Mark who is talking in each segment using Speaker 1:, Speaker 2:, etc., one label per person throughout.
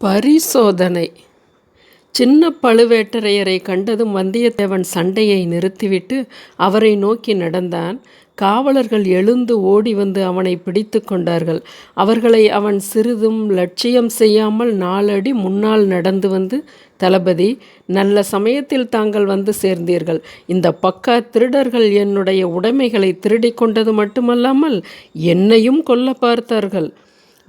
Speaker 1: பரிசோதனை. சின்ன பழுவேட்டரையரை கண்டதும் வந்தியத்தேவன் சண்டையை நிறுத்திவிட்டு அவரை நோக்கி நடந்தான். காவலர்கள் எழுந்து ஓடி வந்து அவனை பிடித்து கொண்டார்கள். அவர்களை அவன் சிறிதும் லட்சியம் செய்யாமல் நாலடி முன்னால் நடந்து வந்து தளபதி நல்ல சமயத்தில் தாங்கள் வந்து சேர்ந்தீர்கள். இந்த பக்கா திருடர்கள் என்னுடைய உடைமைகளை திருடிக் கொண்டது மட்டுமல்லாமல் என்னையும் கொல்ல பார்த்தார்கள்.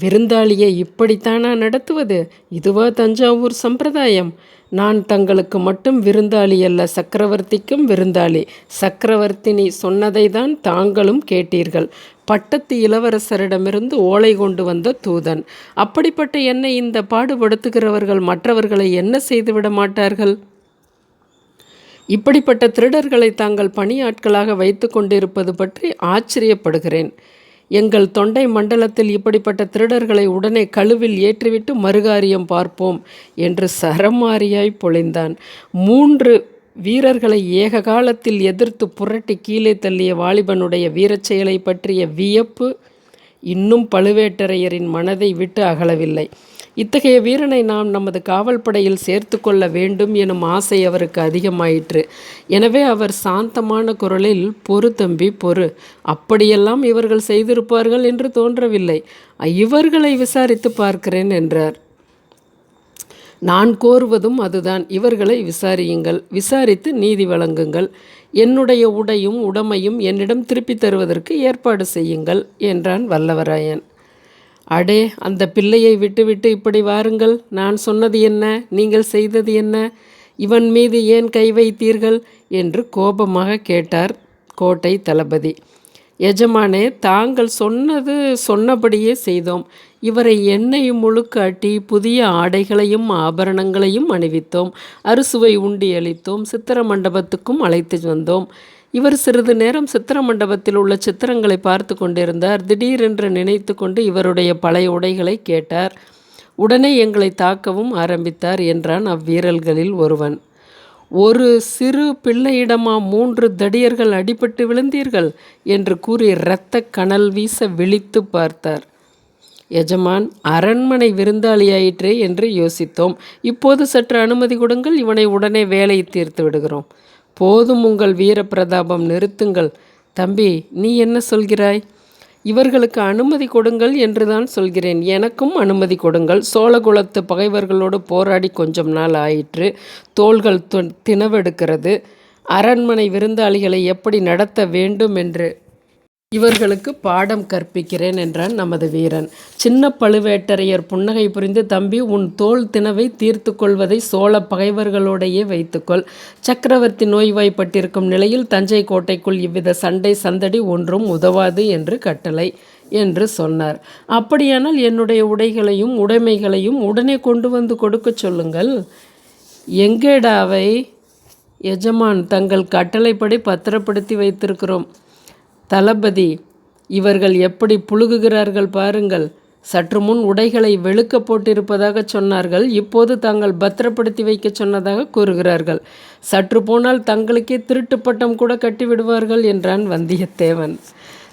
Speaker 1: விருந்தாளியை இப்படித்தானா நடத்துவது? இதுவா தஞ்சாவூர் சம்பிரதாயம். நான் தங்களுக்கு மட்டும் விருந்தாளி அல்ல சக்கரவர்த்திக்கும் விருந்தாளி. சக்கரவர்த்தினி சொன்னதை தான் தாங்களும் கேட்டீர்கள். பட்டத்து இளவரசரிடமிருந்து ஓலை கொண்டு வந்த தூதன். அப்படிப்பட்ட என்னை இந்த பாடுபடுத்துகிறவர்கள் மற்றவர்களை என்ன செய்துவிட மாட்டார்கள்? இப்படிப்பட்ட திருடர்களை தாங்கள் பணியாட்களாக வைத்து கொண்டிருப்பது பற்றி ஆச்சரியப்படுகிறேன். எங்கள் தொண்டை மண்டலத்தில் இப்படிப்பட்ட திருடர்களை உடனே கழுவில் ஏற்றிவிட்டு மறுகாரியம் பார்ப்போம் என்று சரமாரியாய் பொழிந்தான். மூன்று வீரர்களை ஏக காலத்தில் எதிர்த்து புரட்டி கீழே தள்ளிய வாலிபனுடைய வீரச் செயலை பற்றிய வியப்பு இன்னும் பழுவேட்டரையரின் மனதை விட்டு அகலவில்லை. இத்தகைய வீரனை நாம் நமது காவல் படையில் சேர்த்து கொள்ள வேண்டும் எனும் ஆசை அவருக்கு அதிகமாயிற்று. எனவே அவர் சாந்தமான குரலில் பொறு தம்பி பொறு. அப்படியெல்லாம் இவர்கள் செய்திருப்பார்கள் என்று தோன்றவில்லை. இவர்களை விசாரித்து பார்க்கிறேன் என்றார். நான் கோருவதும் அதுதான். இவர்களை விசாரியுங்கள். விசாரித்து நீதி வழங்குங்கள். என்னுடைய உடையும் உடமையும் என்னிடம் திருப்பித் தருவதற்கு ஏற்பாடு செய்யுங்கள் என்றான் வல்லவராயன். அடே அந்த பிள்ளையை விட்டுவிட்டு இப்படி வாருங்கள். நான் சொன்னது என்ன? நீங்கள் செய்தது என்ன? இவன் மீது ஏன் கை வைத்தீர்கள்? என்று கோபமாக கேட்டார் கோட்டை தளபதி. எஜமானே தாங்கள் சொன்னது சொன்னபடியே செய்தோம். இவரை எண்ணெயும் முழுக்காட்டி புதிய ஆடைகளையும் ஆபரணங்களையும் அணிவித்தோம். அறுசுவை உண்டி அளித்தோம் சித்திர மண்டபத்துக்கும் அழைத்து வந்தோம். இவர் சிறிது நேரம் சித்திர மண்டபத்தில் உள்ள சித்திரங்களை பார்த்து கொண்டிருந்தார். திடீரென்று நினைத்து கொண்டு இவருடைய பழைய உடைகளை கேட்டார். உடனே எங்களை தாக்கவும் ஆரம்பித்தார் என்றான் அவ்வீரல்களில் ஒருவன். ஒரு சிறு பிள்ளையிடமா மூன்று தடியர்கள் அடிபட்டு விழுந்தீர்கள் என்று கூறி இரத்த கனல் வீச விழித்து பார்த்தார். எஜமான் அரண்மனை விருந்தாளியாயிற்றே என்று யோசித்தோம். இப்போது சற்று அனுமதி கொடுங்கள் இவனை உடனே வேலையை தீர்த்து விடுகிறோம். போதும் உங்கள் வீர பிரதாபம் நிறுத்துங்கள். தம்பி நீ என்ன சொல்கிறாய்? இவர்களுக்கு அனுமதி கொடுங்கள் என்றுதான் சொல்கிறேன். எனக்கும் அனுமதி கொடுங்கள். சோழகுலத்து பகைவர்களோடு போராடி கொஞ்சம் நாள் ஆயிற்று. தோள்கள் தினவெடுக்கிறது அரண்மனை விருந்தாளிகளை எப்படி நடத்த வேண்டும் என்று இவர்களுக்கு பாடம் கற்பிக்கிறேன் என்றான் நமது வீரன். சின்ன பழுவேட்டரையர் புன்னகை புரிந்து தம்பி உன் தோல் தினவை தீர்த்து கொள்வதை சோழ பகைவர்களோடையே வைத்துக்கொள். சக்கரவர்த்தி நோய்வாய்ப்பட்டிருக்கும் நிலையில் தஞ்சை கோட்டைக்குள் இவ்வித சண்டை சந்தடி ஒன்றும் உதவாது என்று கட்டளை என்று சொன்னார். அப்படியானால் என்னுடைய உடைகளையும் உடைமைகளையும் உடனே கொண்டு வந்து கொடுக்க சொல்லுங்கள். எங்கேடாவை எஜமான் தங்கள் கட்டளைப்படி பத்திரப்படுத்தி வைத்திருக்கிறோம். தளபதி இவர்கள் எப்படி புழுகுகிறார்கள் பாருங்கள். சற்று முன் உடைகளை வெளுக்க போட்டிருப்பதாக சொன்னார்கள். இப்போது தாங்கள் பத்திரப்படுத்தி வைக்க சொன்னதாக கூறுகிறார்கள். சற்று போனால் தங்களுக்கே திருட்டு பட்டம் கூட கட்டிவிடுவார்கள் என்றான் வந்தியத்தேவன்.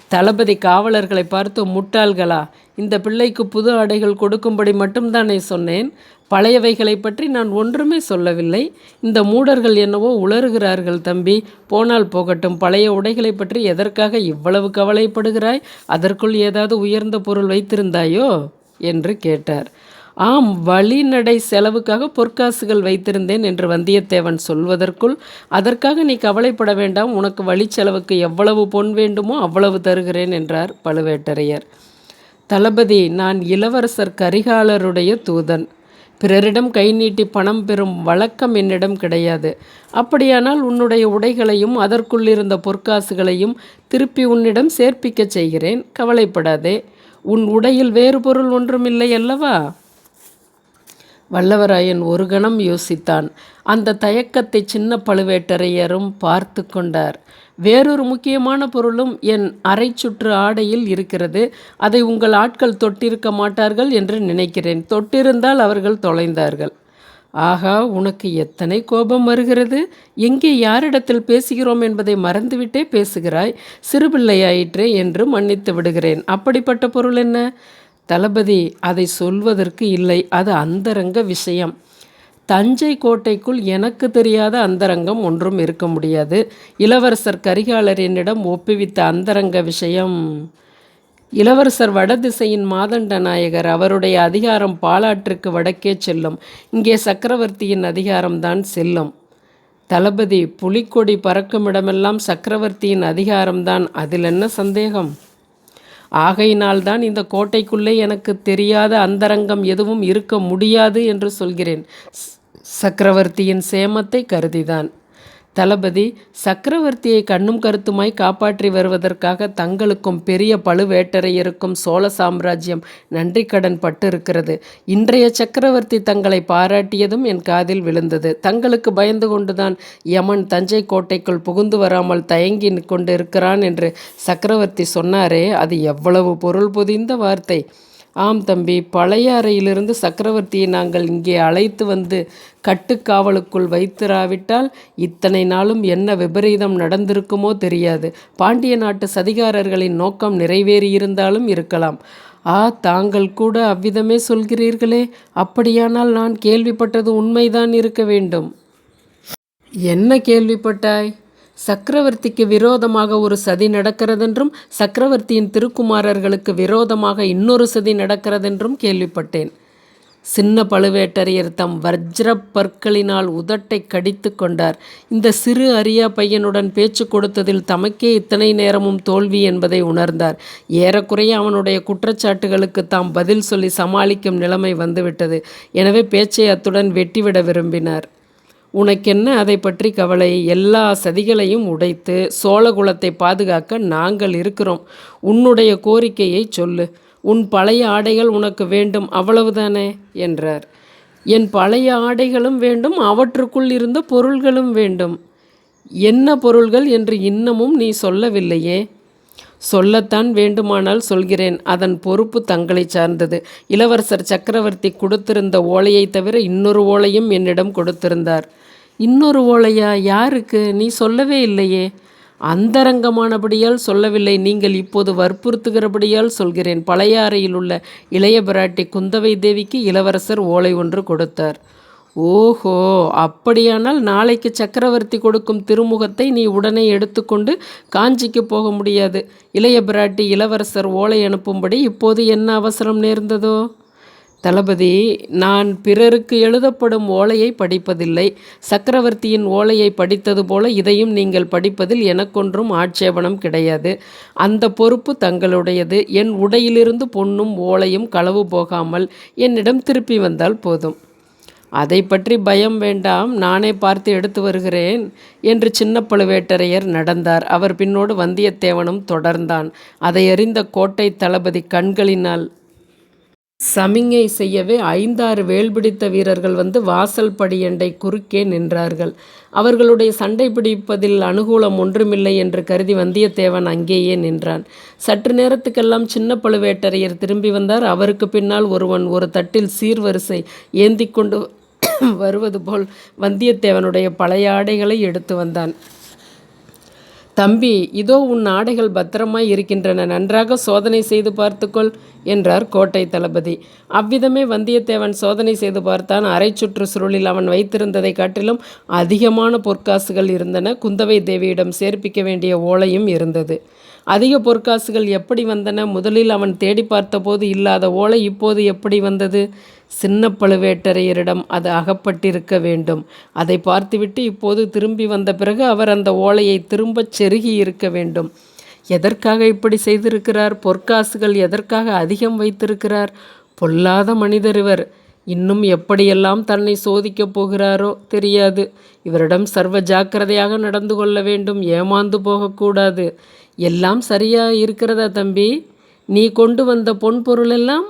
Speaker 1: தளபதி காவலர்களை பார்த்து முட்டாள்களா இந்த பிள்ளைக்கு புது ஆடைகள் கொடுக்கும்படி மட்டும்தானே சொன்னேன். பழையவைகளை பற்றி நான் ஒன்றுமே சொல்லவில்லை. இந்த மூடர்கள் என்னவோ உளறுகிறார்கள் தம்பி. போனால் போகட்டும் பழைய உடைகளை பற்றி எதற்காக இவ்வளவு கவலைப்படுகிறாய்? அதற்குள் ஏதாவது உயர்ந்த பொருள் வைத்திருந்தாயோ? என்று கேட்டார். ஆம் வழிநடை செலவுக்காக பொற்காசுகள் வைத்திருந்தேன் என்று வந்தியத்தேவன் சொல்வதற்குள் அதற்காக நீ கவலைப்பட வேண்டாம் உனக்கு வழி செலவுக்கு எவ்வளவு பொன் வேண்டுமோ அவ்வளவு தருகிறேன் என்றார் பழுவேட்டரையர். தளபதி நான் இளவரசர் கரிகாலருடைய தூதன். பிறரிடம் கை நீட்டி பணம் பெறும் வழக்கம் என்னிடம் கிடையாது. அப்படியானால் உன்னுடைய உடைகளையும் அதற்குள்ளிருந்த பொற்காசுகளையும் திருப்பி உன்னிடம் சேர்ப்பிக்கச் செய்கிறேன். கவலைப்படாதே. உன் உடையில் வேறு பொருள் ஒன்றுமில்லை அல்லவா? வல்லவராயன் ஒரு கணம் யோசித்தான். அந்த தயக்கத்தை சின்ன பழுவேட்டரையரும் பார்த்து கொண்டார். வேறொரு முக்கியமான பொருளும் என் அரை சுற்று ஆடையில் இருக்கிறது. அதை உங்கள் ஆட்கள் தொட்டிருக்க மாட்டார்கள் என்று நினைக்கிறேன். தொட்டிருந்தால் அவர்கள் தொலைந்தார்கள். ஆகா உனக்கு எத்தனை கோபம் வருகிறது? எங்கே யாரிடத்தில் பேசுகிறோம் என்பதை மறந்துவிட்டே பேசுகிறாய். சிறுபிள்ளையாயிற்றே என்று மன்னித்து விடுகிறேன். அப்படிப்பட்ட பொருள் என்ன? தளபதி அதை சொல்வதற்கு இல்லை அது அந்தரங்க விஷயம். தஞ்சை கோட்டைக்குள் எனக்கு தெரியாத அந்தரங்கம் ஒன்றும் இருக்க முடியாது. இளவரசர் கரிகாலர் என்னிடம் ஒப்புவித்த அந்தரங்க விஷயம். இளவரசர் வடதிசையின் மாதண்ட நாயகர் அவருடைய அதிகாரம் பாலாற்றுக்கு வடக்கே செல்லும். இங்கே சக்கரவர்த்தியின் அதிகாரம்தான் செல்லும். தளபதி புலிக்கொடி பறக்கும் இடமெல்லாம் சக்கரவர்த்தியின் அதிகாரம்தான் அதில் என்ன சந்தேகம்? ஆகையினால்தான் இந்த கோட்டைக்குள்ளே எனக்கு தெரியாத அந்தரங்கம் எதுவும் இருக்க முடியாது என்று சொல்கிறேன். சக்கரவர்த்தியின் சேமத்தை கருதிதான். தளபதி சக்கரவர்த்தியை கண்ணும் கருத்துமாய் காப்பாற்றி வருவதற்காக தங்களுக்கும் பெரிய பழுவேட்டரையருக்கும் சோழ சாம்ராஜ்யம் நன்றி கடன் பட்டிருக்கிறது. இன்றைய சக்கரவர்த்தி தங்களை பாராட்டியதும் என் காதில் விழுந்தது. தங்களுக்கு பயந்து கொண்டுதான் யமன் தஞ்சை கோட்டைக்குள் புகுந்து வராமல் தயங்கி கொண்டு இருக்கிறான் என்று சக்கரவர்த்தி சொன்னாரே அது எவ்வளவு பொருள் பொதிந்த வார்த்தை. ஆம் தம்பி பழைய அறையிலிருந்து சக்கரவர்த்தியை நாங்கள் இங்கே அழைத்து வந்து கட்டுக்காவலுக்குள் வைத்திராவிட்டால் இத்தனை நாளும் என்ன விபரீதம் நடந்திருக்குமோ தெரியாது. பாண்டிய நாட்டு சதிகாரர்களின் நோக்கம் நிறைவேறியிருந்தாலும் இருக்கலாம். ஆ தாங்கள் கூட அவ்விதமே சொல்கிறீர்களே. அப்படியானால் நான் கேள்விப்பட்டது உண்மைதான் இருக்க வேண்டும். என்ன கேள்விப்பட்டாய்? சக்கரவர்த்திக்கு விரோதமாக ஒரு சதி நடக்கிறதென்றும் சக்கரவர்த்தியின் திருக்குமாரர்களுக்கு விரோதமாக இன்னொரு சதி நடக்கிறதென்றும் கேள்விப்பட்டேன். சின்ன பழுவேட்டரையர் தம் வஜ்ர பற்களினால் உதட்டை கடித்து கொண்டார். இந்த சிறு அரியா பையனுடன் பேச்சு கொடுத்ததில் தமக்கே இத்தனை நேரமும் தோல்வி என்பதை உணர்ந்தார். ஏறக்குறைய அவனுடைய குற்றச்சாட்டுகளுக்கு தாம் பதில் சொல்லி சமாளிக்கும் நிலைமை வந்துவிட்டது. எனவே பேச்சை அத்துடன் வெட்டிவிட விரும்பினார். உனக்கென்ன அதை பற்றி கவலை? எல்லா சதிகளையும் உடைத்து சோழகுலத்தை பாதுகாக்க நாங்கள் இருக்கிறோம். உன்னுடைய கோரிக்கையை சொல்லு. உன் பழைய ஆடைகள் உனக்கு வேண்டும் அவ்வளவுதானே? என்றார். என் பழைய ஆடைகளும் வேண்டும் அவற்றுக்குள் இருந்த பொருள்களும் வேண்டும். என்ன பொருள்கள் என்று இன்னமும் நீ சொல்லவில்லையே? சொல்லத்தான் வேண்டுமானால் சொல்கிறேன். அதன் பொறுப்பு தங்களை சார்ந்தது. இளவரசர் சக்கரவர்த்தி கொடுத்திருந்த ஓலையை தவிர இன்னொரு ஓலையும் என்னிடம் கொடுத்திருந்தார். இன்னொரு ஓலையா? யாருக்கு? நீ சொல்லவே இல்லையே. அந்தரங்கமானபடியால் சொல்லவில்லை. நீங்கள் இப்போது வற்புறுத்துகிறபடியால் சொல்கிறேன். பழைய அறையில் உள்ள இளைய பிராட்டி குந்தவை தேவிக்கு இளவரசர் ஓலை ஒன்று கொடுத்தார். ஓஹோ அப்படியானால் நாளைக்கு சக்கரவர்த்தி கொடுக்கும் திருமுகத்தை நீ உடனே எடுத்துக்கொண்டு காஞ்சிக்கு போக முடியாது. இளைய பிராட்டி இளவரசர் ஓலை அனுப்பும்படி இப்போது என்ன அவசரம் நேர்ந்ததோ? தளபதி நான் பிறருக்கு எழுதப்படும் ஓலையை படிப்பதில்லை. சக்கரவர்த்தியின் ஓலையை படித்தது போல இதையும் நீங்கள் படிப்பதில் எனக்கொன்றும் ஆட்சேபணம் கிடையாது. அந்த பொறுப்பு தங்களுடையது. என் உடையிலிருந்து பொன்னும் ஓலையும் களவு போகாமல் என்னிடம் திருப்பி வந்தால் போதும். அதை பற்றி பயம் வேண்டாம் நானே பார்த்து எடுத்து வருகிறேன் என்று சின்ன பழுவேட்டரையர் நடந்தார். அவர் பின்னோடு வந்தியத்தேவனும் தொடர்ந்தான். அதை அறிந்த கோட்டை தளபதி கண்களினால் சமிங்கை செய்யவே ஐந்தாறு வேல்பிடித்த வீரர்கள் வந்து வாசல் படியண்டை குறுக்கே நின்றார்கள். அவர்களுடைய சண்டை பிடிப்பதில் அனுகூலம் ஒன்றுமில்லை என்று கருதி வந்தியத்தேவன் அங்கேயே நின்றான். சற்று நேரத்துக்கெல்லாம் சின்ன பழுவேட்டரையர் திரும்பி வந்தார். அவருக்கு பின்னால் ஒருவன் ஒரு தட்டில் சீர்வரிசை ஏந்தி கொண்டு வருவது போல் வந்தியத்தேவனுடைய பழைய ஆடைகளை எடுத்து வந்தான். தம்பி இதோ உன் ஆடைகள் பத்திரமாய் இருக்கின்றன. நன்றாக சோதனை செய்து பார்த்துக்கொள் என்றார் கோட்டை தளபதி. அவ்விதமே வந்தியத்தேவன் சோதனை செய்து பார்த்தான். அரை சுற்று சுருளில் அவன் வைத்திருந்ததை காட்டிலும் அதிகமான பொற்காசுகள் இருந்தன. குந்தவை தேவியிடம் சேர்ப்பிக்க வேண்டிய ஓலையும் இருந்தது. அதிக பொற்காசுகள் எப்படி வந்தன? முதலில் அவன் தேடி பார்த்தபோது இல்லாத ஓலை இப்போது எப்படி வந்தது? சின்ன பழுவேட்டரையரிடம் அது அகப்பட்டிருக்க வேண்டும். அதை பார்த்துவிட்டு இப்போது திரும்பி வந்த பிறகு அவர் அந்த ஓலையை திரும்பச் செருகி இருக்க வேண்டும். எதற்காக இப்படி செய்திருக்கிறார்? பொற்காசுகள் எதற்காக அதிகம் வைத்திருக்கிறார்? பொல்லாத மனிதர் இவர். இன்னும் எப்படியெல்லாம் தன்னை சோதிக்கப் போகிறாரோ தெரியாது. இவரிடம் சர்வ ஜாக்கிரதையாக நடந்து கொள்ள வேண்டும். ஏமாந்து போகக்கூடாது எல்லாம் சரியாக இருக்கிறதா தம்பி? நீ கொண்டு வந்த பொன் பொருளெல்லாம்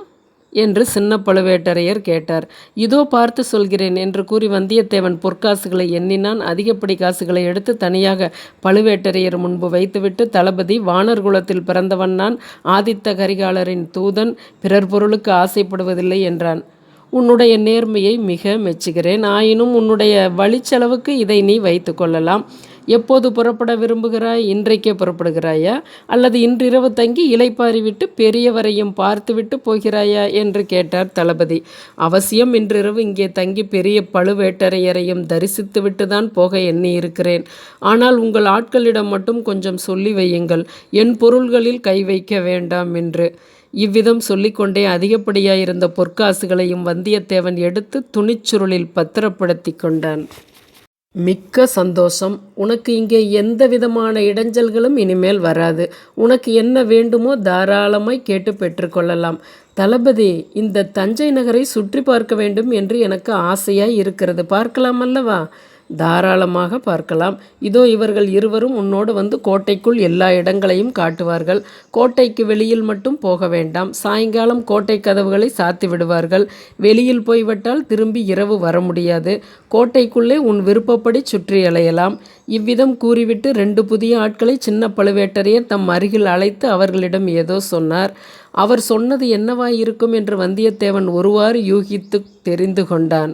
Speaker 1: என்று சின்ன பழுவேட்டரையர் கேட்டார். இதோ பார்த்து சொல்கிறேன் என்று கூறி வந்தியத்தேவன் பொற்காசுகளை எண்ணினான். அதிகப்படி காசுகளை எடுத்து தனியாக பழுவேட்டரையர் முன்பு வைத்துவிட்டு தளபதி வானர் குலத்தில் பிறந்தவன் நான். ஆதித்த கரிகாலரின் தூதன் பிறர் பொருளுக்கு ஆசைப்படுவதில்லை என்றான். உன்னுடைய நேர்மையை மிக மெச்சுகிறேன். ஆயினும் உன்னுடைய வழிச்செலவுக்கு இதை நீ வைத்து கொள்ளலாம். எப்போது புறப்பட விரும்புகிறாய்? இன்றைக்கே புறப்படுகிறாயா? அல்லது இன்றிரவு தங்கி இலைப்பாரி விட்டு பெரியவரையும் பார்த்துவிட்டு போகிறாயா? என்று கேட்டார் தளபதி. அவசியம் இன்றிரவு இங்கே தங்கி பெரிய பழுவேட்டரையரையும் தரிசித்துவிட்டு தான் போக எண்ணியிருக்கிறேன். ஆனால் உங்கள் ஆட்களிடம் மட்டும் கொஞ்சம் சொல்லி வையுங்கள். என் பொருள்களில் கை வைக்க வேண்டாம் என்று. இவ்விதம் சொல்லிக்கொண்டே அதிகப்படியாயிருந்த பொற்காசுகளையும் வந்தியத்தேவன் எடுத்து துணிச்சுருளில் பத்திரப்படுத்தி கொண்டான். மிக்க சந்தோஷம். உனக்கு இங்கே எந்த விதமான இடைஞ்சல்களும் இனிமேல் வராது. உனக்கு என்ன வேண்டுமோ தாராளமாய் கேட்டு பெற்றுக்கொள்ளலாம் தளபதி இந்த தஞ்சை நகரை சுற்றி பார்க்க வேண்டும் என்று எனக்கு ஆசையாய் இருக்கிறது. பார்க்கலாம் அல்லவா? தாராளமாக பார்க்கலாம். இதோ இவர்கள் இருவரும் உன்னோடு வந்து கோட்டைக்குள் எல்லா இடங்களையும் காட்டுவார்கள். கோட்டைக்கு வெளியில் மட்டும் போக வேண்டாம். சாயங்காலம் கோட்டை கதவுகளை சாத்தி விடுவார்கள். வெளியில் போய்விட்டால் திரும்பி இரவு வர முடியாது. கோட்டைக்குள்ளே உன் விருப்பப்படி சுற்றி அலையலாம். இவ்விதம் கூறிவிட்டு ரெண்டு புதிய ஆட்களை சின்ன பழுவேட்டரையர் தம் அருகில் அழைத்து அவர்களிடம் ஏதோ சொன்னார். அவர் சொன்னது என்னவாயிருக்கும் என்று வந்தியத்தேவன் ஒருவாறு யூகித்து தெரிந்து கொண்டான்.